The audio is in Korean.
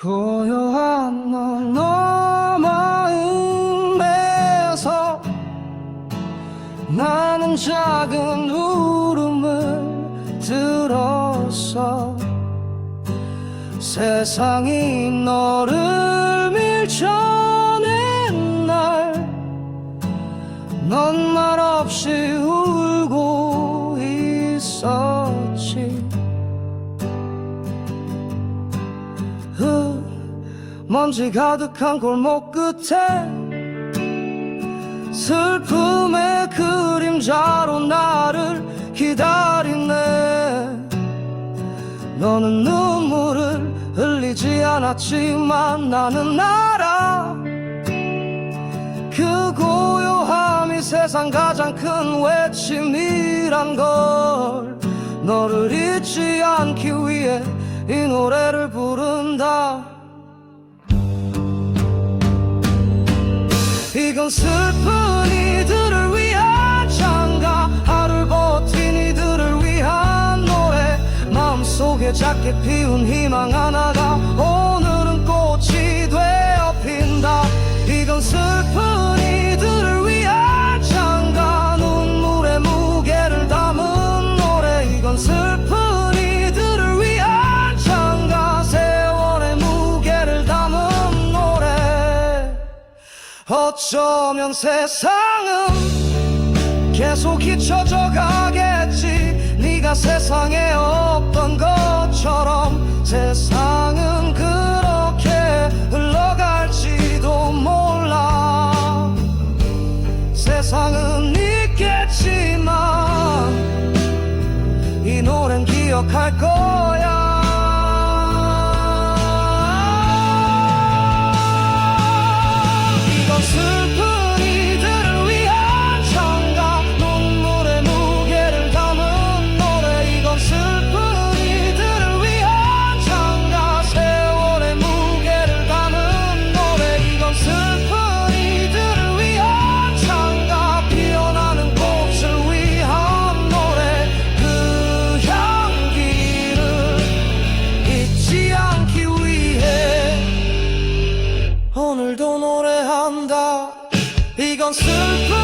고요한 너 마음에서 나는 작은 울음을 들었어. 세상이 너를 밀쳐낸 날넌 말 없이 울고 있었지. 흐, 먼지 가득한 골목 끝에 슬픔의 그림자로 나를 기다리네. 너는 눈물을 흘리지 않았지만 나는 알아. 그 고요함이 세상 가장 큰 외침이란 걸 너를 잊지 않기 위해 이 노래를 부른다 이건 슬픈 이들을 위한 장가 하루를 버틴 이들을 위한 노래. 마음속에 작게 피운 희망 하나 어쩌면 세상은 계속 잊혀져 가겠지. 네가 세상에 없던 것처럼 세상은 그렇게 흘러갈지도 몰라. 세상은 있겠지만 이 노래는 기억할 거 이건 슬픈